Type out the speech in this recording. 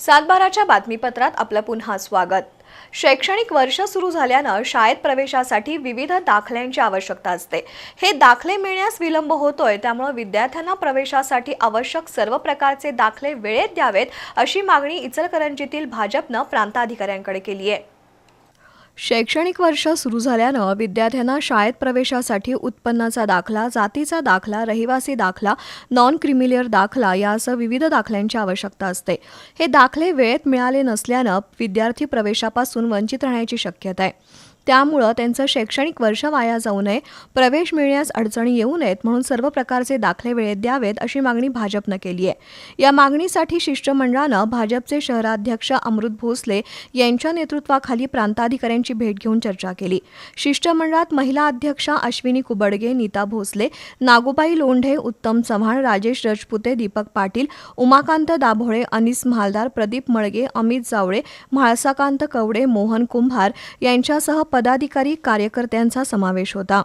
सातबाराच्या बातमीपत्रात आपलं पुन्हा स्वागत. शैक्षणिक वर्ष सुरू झाल्यानं शाळेत प्रवेशासाठी विविध दाखल्यांची आवश्यकता असते. हे दाखले मिळण्यास विलंब होतोय त्यामुळे विद्यार्थ्यांना प्रवेशासाठी आवश्यक सर्व प्रकारचे दाखले वेळेत द्यावेत अशी मागणी इचलकरंजीतील भाजपनं प्रांताधिकाऱ्यांकडे केली आहे शैक्षणिक वर्ष सुरू झाल्यानं विद्यार्थ्यांना शाळेत प्रवेशासाठी उत्पन्नाचा दाखला जातीचा दाखला रहिवासी दाखला नॉन क्रिमिलियर दाखला यासह विविध दाखल्यांची आवश्यकता असते. हे दाखले वेळेत मिळाले नसल्यानं विद्यार्थी प्रवेशापासून वंचित राहण्याची शक्यता आहे. त्यामुळं त्यांचं शैक्षणिक वर्ष वाया जाऊ नये प्रवेश मिळण्यास अडचणी येऊ नयेत म्हणून सर्व प्रकारचे दाखले वेळेत द्यावेत अशी मागणी भाजपनं केली आहे या मागणीसाठी शिष्टमंडळानं भाजपचे शहराध्यक्ष अमृत भोसले यांच्या नेतृत्वाखाली प्रांताधिकाऱ्यांची भेट घेऊन चर्चा केली. शिष्टमंडळात महिला अध्यक्षा अश्विनी कुबडगे नीता भोसले नागोबाई लोंढे उत्तम चव्हाण राजेश रजपुते दीपक पाटील उमाकांत दाभोळे अनिस महालदार प्रदीप मळगे अमित जावळे म्हाळसाकांत कवडे मोहन कुंभार यांच्यासह पदाधिकारी कार्यकर्त्यांचा समावेश होता.